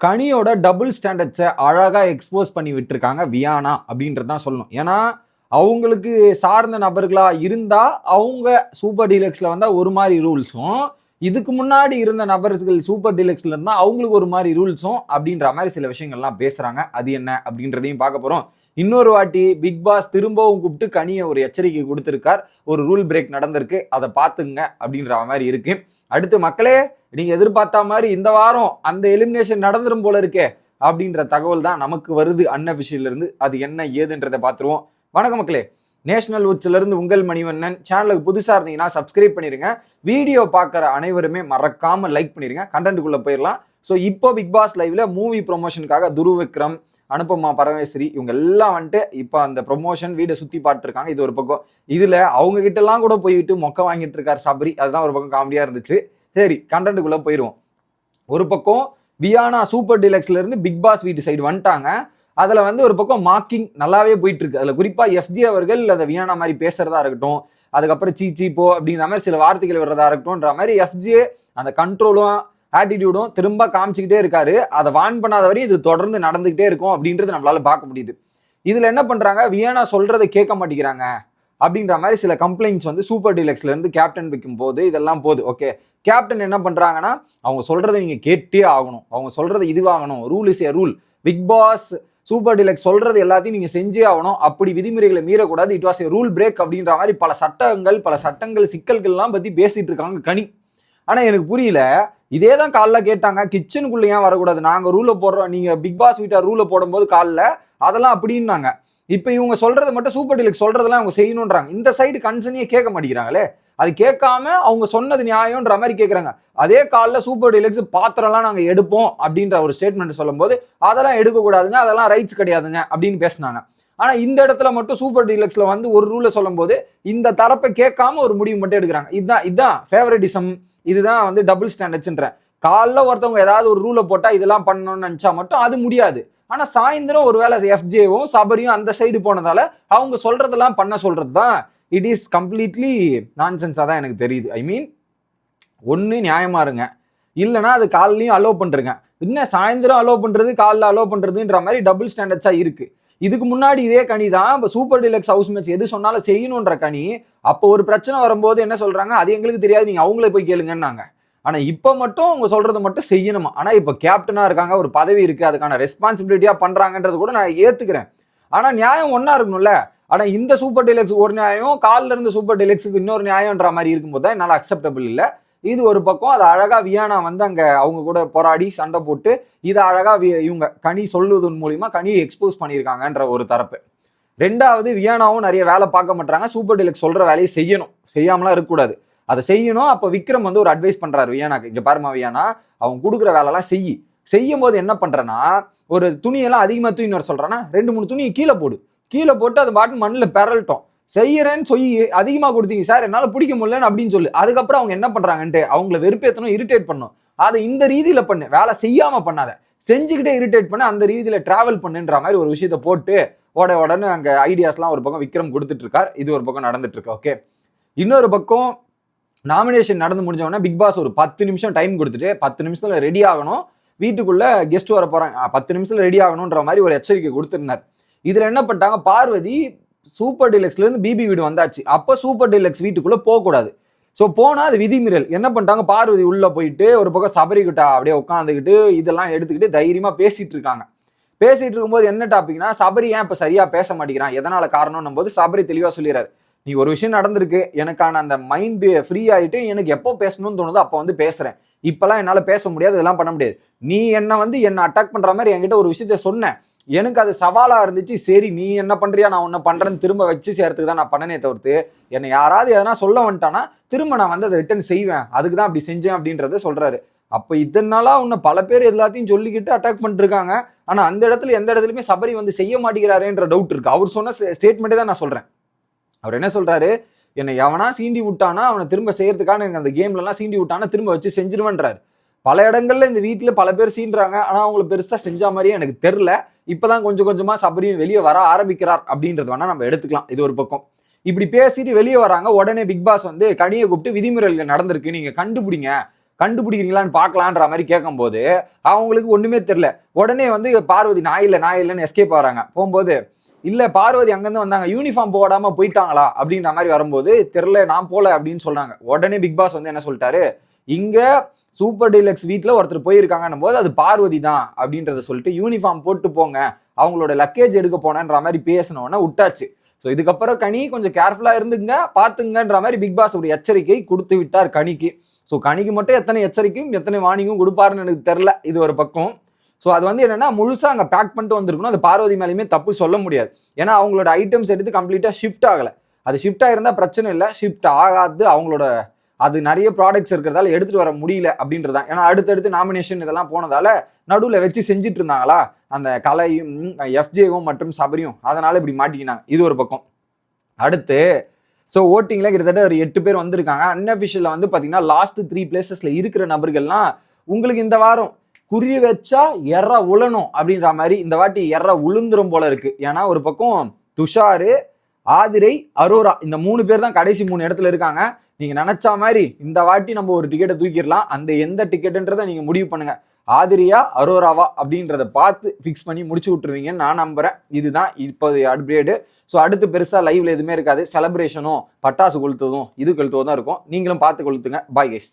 கனியோட double ஸ்டாண்டர்ட்ஸை அழகாக expose பண்ணி விட்டுருக்காங்க வியானா அப்படின்றது தான் சொல்லணும். ஏன்னா அவங்களுக்கு சார்ந்த நபர்களாக இருந்தால் அவங்க சூப்பர் டீலக்ஸில் வந்தால் ஒரு மாதிரி ரூல்ஸும் இதுக்கு முன்னாடி இருந்த நபர்கள் சூப்பர் டீலக்ஸில் இருந்தால் அவங்களுக்கு ஒரு மாதிரி ரூல்ஸும் அப்படின்ற மாதிரி சில விஷயங்கள்லாம் பேசுகிறாங்க அது என்ன அப்படின்றதையும் பார்க்க போகிறோம் இன்னொரு வாட்டி பிக் பாஸ் திரும்பவும் கூப்பிட்டு கனியை ஒரு எச்சரிக்கை கொடுத்துருக்கார். ஒரு ரூல் பிரேக் நடந்திருக்கு. அதை பார்த்துங்க அப்படின்ற மாதிரி இருக்கு. அடுத்து மக்களே நீங்க எதிர்பார்த்த மாதிரி இந்த வாரம் அந்த எலிமினேஷன் நடந்துரும் போல இருக்கே அப்படின்ற தகவல் தான் நமக்கு வருது. அன்அபிஷியல்ல இருந்து அது என்ன ஏதுன்றதை பார்த்துருவோம். வணக்கம் மக்களே. நேஷனல் உச்சில இருந்து உங்கள் மணிவண்ணன். சேனலுக்கு புதுசா இருந்தீங்கன்னா சப்ஸ்கிரைப் பண்ணிருங்க. வீடியோ பார்க்குற அனைவருமே மறக்காம லைக் பண்ணிருங்க. கண்டென்ட்டுக்குள்ள போயிடலாம் ஸோ இப்போ பிக் பாஸ் லைவ்ல மூவி ப்ரொமோஷனுக்காக துரு அனுப்பமா பரமேஸ்வரி. இவங்க எல்லாம் வந்துட்டு இப்போ அந்த ப்ரொமோஷன் வீடை சுற்றி பாட்டுருக்காங்க இது ஒரு பக்கம். இதில் அவங்க கிட்டலாம் கூட போய்விட்டு மொக்க வாங்கிட்டு இருக்கார் சபரி. அதுதான் ஒரு பக்கம் காமெடியாக இருந்துச்சு. சரி கண்டென்ட்டுக்குள்ளே போயிடுவோம் ஒரு பக்கம் வியானா சூப்பர் டீலக்ஸ்லேருந்து பிக் பாஸ் வீட்டு சைடு வந்துட்டாங்க. அதில் வந்து ஒரு பக்கம் மார்க்கிங் நல்லாவே போயிட்டு இருக்கு அதில் குறிப்பாக எஃப்ஜி அவர்கள் அந்த வியானா மாதிரி பேசுறதா இருக்கட்டும் அதுக்கப்புறம் சீ சீ போ அப்படிங்கிற மாதிரி சில வார்த்தைகள் வர்றதா இருக்கட்டும்ன்ற மாதிரி எஃப்ஜிஏ அந்த கண்ட்ரோலும் ஆட்டிடியூடும் திரும்ப காமிச்சிக்கிட்டே இருக்காரு. அதை வான் பண்ணாத வரையும் இது தொடர்ந்து நடந்துகிட்டே இருக்கும் அப்படின்றது நம்மளால பார்க்க முடியுது. இதுல என்ன பண்றாங்க? வியனா சொல்றதை கேட்க மாட்டேங்கிறாங்க. அப்படின்ற மாதிரி சில கம்ப்ளைண்ட்ஸ் வந்து சூப்பர் டீலக்ஸ்ல இருந்து கேப்டன் வைக்கும் போது இதெல்லாம் போகுது. ஓகே கேப்டன் என்ன பண்றாங்கன்னா அவங்க சொல்கிறத நீங்க கேட்டே ஆகணும். அவங்க சொல்றது இதுவாகணும். Rule is a rule Bigg Boss super deluxe சொல்றது எல்லாத்தையும் நீங்க செஞ்சே ஆகணும். அப்படி விதிமுறைகளை மீறக்கூடாது. It was a rule break அப்படின்ற மாதிரி பல சட்டங்கள் பல சட்டங்கள் சிக்கல்கள்லாம் பத்தி பேசிட்டு இருக்காங்க கனி. ஆனா எனக்கு புரியல இதே தான் காலில் கேட்டாங்க கிச்சனுக்குள்ளே ஏன் வரக்கூடாது? நாங்கள் ரூலை போடுறோம். நீங்கள் பிக் பாஸ் வீட்டை ரூலை போடும்போது காலில் அதெல்லாம் அப்படின்னாங்க. இப்போ இவங்க சொல்கிறது மட்டும் சூப்பர் டீலுக்கு சொல்கிறதெல்லாம் அவங்க செய்யணுன்றாங்க. இந்த சைடு கன்சர்னியே கேட்க மாட்டேங்கிறாங்களே? அது கேட்காம அவங்க சொன்னது நியாயம்ன்ற மாதிரி கேட்குறாங்க. அதே காலில் சூப்பர் டீலக்ஸ் பாத்திரம்லாம் நாங்கள் எடுப்போம் அப்படின்ற ஒரு ஸ்டேட்மெண்ட் சொல்லும்போது அதெல்லாம் எடுக்கக்கூடாதுங்க. அதெல்லாம் ரைட்ஸ் கிடையாதுங்க. அப்படின்னு பேசினாங்க. ஆனால் இந்த இடத்துல மட்டும் சூப்பர் டீலக்ஸில் வந்து ஒரு ரூலை சொல்லும்போது இந்த தரப்பை கேட்காம ஒரு முடிவு மட்டும் எடுக்கிறாங்க. இதுதான் இதுதான் ஃபேவரட்டிசம் இதுதான் வந்து டபுள் ஸ்டாண்டர்ட்ஸ்ன்றேன் காலைல ஒருத்தவங்க ஏதாவது ஒரு ரூலை போட்டால் இதெல்லாம் பண்ணணும்னு நினச்சா மட்டும் அது முடியாது. ஆனால் சாயந்தரம் ஒருவேளை எஃப்ஜேவும் சபரியும் அந்த சைடு போனதால அவங்க சொல்றதெல்லாம் பண்ண சொல்றது தான் இட் இஸ் கம்ப்ளீட்லி நான்சென்ஸாக தான் எனக்கு தெரியுது. ஐ மீன் ஒன்று நியாயமா இருங்க. இல்லைனா அது காலைலையும் அலோவ் பண்ணுறங்க இன்னும் சாயந்தரம் அலோவ் பண்ணுறது காலைல அலோவ் பண்ணுறதுன்ற மாதிரி டபுள் ஸ்டாண்டர்ட்ஸாக இருக்குது இதுக்கு முன்னாடி இதே கனி தான். இப்போ சூப்பர் டிலக்ஸ் ஹவுஸ் மேட்ச் எது சொன்னாலும் செய்யணுன்ற கனி. அப்போ ஒரு பிரச்சனை வரும்போது என்ன சொல்றாங்க? அது எங்களுக்கு தெரியாது. நீங்க அவங்களே போய் கேளுங்கன்னாங்க. ஆனா இப்போ மட்டும் அவங்க சொல்றது மட்டும் செய்யணுமா? ஆனா இப்போ கேப்டனா இருக்காங்க. ஒரு பதவி இருக்கு. அதுக்கான ரெஸ்பான்சிபிலிட்டியா பண்றாங்கன்றது கூட நான் ஏத்துக்கிறேன். ஆனா நியாயம் ஒன்னா இருக்கணும்ல? ஆனா இந்த சூப்பர் டீலக்ஸ் ஒரு நியாயம் காலில் இருந்து சூப்பர் டீலக்ஸுக்கு இன்னொரு நியாயம்ன்ற மாதிரி இருக்கும்போது தான் என்னால் அக்செப்டபிள் இல்லை. இது ஒரு பக்கம் அது அழகா வியானா வந்து அங்க அவங்க கூட போராடி சண்டை போட்டு இதை அழகா இவங்க கனி சொல்லுவதன் மூலியமா கனியை எக்ஸ்போஸ் பண்ணியிருக்காங்கன்ற ஒரு தரப்பு. ரெண்டாவது வியானாவும் நிறைய வேலை பார்க்க மாட்டாங்க சூப்பர் டிலக்ஸ் சொல்ற வேலையை செய்யணும். செய்யாமலாம் இருக்கக்கூடாது. அதை செய்யணும். அப்போ விக்ரம் வந்து ஒரு அட்வைஸ் பண்றாரு வியானாக்கு. இங்க பாருமா வியானா அவங்க கொடுக்குற வேலைலாம் செய் செய்யும் போது என்ன பண்றேன்னா ஒரு துணியெல்லாம் அதிகமாக தூக்கி வர சொல்றேன்னா ரெண்டு மூணு துணியை கீழே போடு. கீழே போட்டு அது பாட்டு மண்ணில் பெறல்ட்டோம் செய்யறேன்னு சொல்லி அதிகமாக கொடுத்தீங்க சார் என்னால் பிடிக்க முடியலன்னு அப்படின்னு சொல்லு. அதுக்கப்புறம் அவங்க என்ன பண்ணுறாங்கன்ட்டு அவங்கள வெறுப்பேற்றணும் இரிட்டேட் பண்ணும். அதை இந்த ரீதியில் பண்ணு. வேலை செய்யாமல் பண்ணாத. செஞ்சுக்கிட்டே இரிட்டேட் பண்ண அந்த ரீதியில் ட்ராவல் பண்ணுன்ற மாதிரி ஒரு விஷயத்த போட்டு உட உடனே அங்கே ஐடியாஸ்லாம் ஒரு பக்கம் விக்ரம் கொடுத்துட்டு இருக்கார் இது ஒரு பக்கம் நடந்துட்டு இருக்கு ஓகே இன்னொரு பக்கம் நாமினேஷன் நடந்து முடிஞ்சவொடனே பிக் பாஸ் ஒரு பத்து நிமிஷம் டைம் கொடுத்துட்டு பத்து நிமிஷத்தில் ரெடி ஆகணும். வீட்டுக்குள்ளே கெஸ்ட் வர போகிறாங்க பத்து நிமிஷத்தில் ரெடி ஆகணுன்ற மாதிரி ஒரு எச்சரிக்கை கொடுத்துருந்தார். இதில் என்ன பண்ணிட்டாங்க? பார்வதி சூப்பர் டீலக்ஸ்லேருந்து பிபி வீடு வந்தாச்சு. அப்போ சூப்பர் டீலக்ஸ் வீட்டுக்குள்ளே போகக்கூடாது. ஸோ போனால் அது விதிமீறல். என்ன பண்ணிட்டாங்க? பார்வதி உள்ளே போயிட்டு ஒரு பக்கம் சபரி அப்படியே உட்காந்துக்கிட்டு இதெல்லாம் எடுத்துக்கிட்டு தைரியமாக பேசிகிட்டு இருக்காங்க. பேசிகிட்டு இருக்கும்போது என்ன டாபிக்னா சபரி ஏன் இப்போ சரியாக பேச மாட்டேங்கிறான்? எதனால் காரணம்னும் போது சபரி தெளிவாக சொல்லிடுறாரு நீ ஒரு விஷயம் நடந்திருக்கு. எனக்கான அந்த மைண்ட் ஃப்ரீ ஆயிட்டு எனக்கு எப்போ பேசணும்னு தோணுதோ அப்போ வந்து பேசுகிறேன் இப்போலாம் என்னால் பேச முடியாது இதெல்லாம் பண்ண முடியாது. நீ என்னை வந்து என்னை அட்டாக் பண்ற மாதிரி என்கிட்ட ஒரு விஷயத்த சொன்ன. எனக்கு அது சவாலா இருந்துச்சு. சரி நீ என்ன பண்றியா? நான் உன்னை பண்றேன்னு திரும்ப வச்சு சேர்த்துக்கு தான் நான் பண்ணனே தவிர்த்து என்னை யாராவது எதனா சொல்ல வந்துட்டானா திரும்ப நான் வந்து அதை ரிட்டர்ன் செய்வேன். அதுக்கு தான் அப்படி செஞ்சேன் அப்படின்றத சொல்றாரு. அப்ப இத்தனை உன்னை பல பேர் எல்லாத்தையும் சொல்லிக்கிட்டு அட்டாக் பண்ணிருக்காங்க ஆனால் ஆனா அந்த இடத்துல எந்த இடத்துலயுமே சபரி வந்து செய்ய மாட்டேங்கிறாரேன்ற டவுட் இருக்கு. அவர் சொன்ன ஸ்டேட்மெண்ட்டே தான் நான் சொல்றேன். அவர் என்ன சொல்றாரு? என்னை எவனா சீண்டி விட்டானா அவனை திரும்ப செய்யறதுக்கான எனக்கு அந்த கேம்லலாம் சீண்டி விட்டானா திரும்ப வச்சு செஞ்சிருவேன்றாரு. பல இடங்கள்ல இந்த வீட்டுல பல பேர் சீன்றாங்க. ஆனா அவங்கள பெருசா செஞ்ச மாதிரியே எனக்கு தெரில இப்பதான் கொஞ்சம் கொஞ்சமா சபரியும் வெளியே வர ஆரம்பிக்கிறார் அப்படின்றது வேணா நம்ம எடுத்துக்கலாம். இது ஒரு பக்கம். இப்படி பேசிட்டு வெளியே வராங்க. உடனே பிக் பாஸ் வந்து கனியை கூப்பிட்டு விதிமுறைகள் நடந்திருக்கு. நீங்க கண்டுபிடிங்க. கண்டுபிடிக்கிறீங்களான்னு பார்க்கலான்ற மாதிரி கேட்கும்போது அவங்களுக்கு ஒண்ணுமே தெரியல. உடனே வந்து பார்வதி நான் இல்லை நான் இல்லைன்னு எஸ்கேப் ஆகிறாங்க. போகும்போது இல்ல பார்வதி அங்கேருந்து வந்தாங்க. யூனிஃபார்ம் போடாம போயிட்டாங்களா? அப்படின்ற மாதிரி வரும்போது தெரில நான் போல அப்படின்னு சொல்றாங்க. உடனே பிக் பாஸ் வந்து என்ன சொல்லிட்டாரு? இங்க சூப்பர் டீலக்ஸ் வீட்டில் ஒருத்தர் போயிருக்காங்கன்னும் போது அது பார்வதி தான் அப்படின்றத சொல்லிட்டு யூனிஃபார்ம் போட்டு போங்க அவங்களோட லக்கேஜ் எடுக்க போனேன்ற மாதிரி பேசினோன்னே விட்டாச்சு. ஸோ இதுக்கப்புறம் கனி கொஞ்சம் கேர்ஃபுல்லாக இருந்துங்க பார்த்துங்கன்ற மாதிரி பிக் பாஸ் ஒரு எச்சரிக்கை கொடுத்து விட்டார் கனிக்கு. ஸோ கனிக்கு மட்டும் எத்தனை எச்சரிக்கையும் எத்தனை வார்னிங்கும் கொடுப்பாருன்னு எனக்கு தெரில இது ஒரு பக்கம். ஸோ அது வந்து என்னன்னா முழுசாக அங்கே பேக் பண்ணிட்டு வந்திருக்கணும் அது பார்வதி மேலேயுமே தப்பு சொல்ல முடியாது. ஏன்னா அவங்களோட ஐட்டம்ஸ் எடுத்து கம்ப்ளீட்டாக ஷிஃப்ட் ஆகலை. அது ஷிஃப்ட் ஆகிருந்தா பிரச்சனை இல்லை ஷிஃப்ட் ஆகாது அவங்களோட அது நிறைய ப்ராடக்ட்ஸ் இருக்கிறதால எடுத்துட்டு வர முடியல அப்படின்றதான் ஏன்னா அடுத்தடுத்து நாமினேஷன் இதெல்லாம் போனதால நடுவில் வச்சு செஞ்சுட்டு இருந்தாங்களா? அந்த கலையும் எஃப்ஜேவும் மற்றும் சபரியும். அதனால இப்படி மாட்டிக்கினாங்க இது ஒரு பக்கம். அடுத்து ஸோ ஓட்டிங்கில் கிட்டத்தட்ட ஒரு எட்டு பேர் வந்திருக்காங்க. அன்அஃபிஷியலில் வந்து பார்த்தீங்கன்னா லாஸ்ட் த்ரீ பிளேசஸில் இருக்கிற நபர்கள்லாம் உங்களுக்கு இந்த வாரம் குறி வச்சா எற உழணும் அப்படின்ற மாதிரி இந்த வாட்டி எற உளுந்துரும் போல இருக்கு. ஏன்னா ஒரு பக்கம் துஷாரு ஆதிரை அரோரா இந்த மூணு பேர் தான் கடைசி மூணு இடத்துல இருக்காங்க. நீங்க நினைச்ச மாதிரி இந்த வாட்டி நம்ம ஒரு டிக்கெட்டை தூக்கிடலாம். அந்த எந்த டிக்கெட்டுன்றதை நீங்க முடிவு பண்ணுங்க. ஆதிரியா அரோராவா அப்படின்றத பார்த்து ஃபிக்ஸ் பண்ணி முடிச்சு விட்டுருவீங்கன்னு நான் நம்புறேன். இதுதான் இப்போது அப்கிரேடு ஸோ அடுத்து பெருசாக லைவ்ல எதுவுமே இருக்காது. செலப்ரேஷனும் பட்டாசு கொளுத்துவதும் இது கொளுத்துவதும் தான் இருக்கும். நீங்களும் பார்த்து கொளுத்துங்க. Bye guys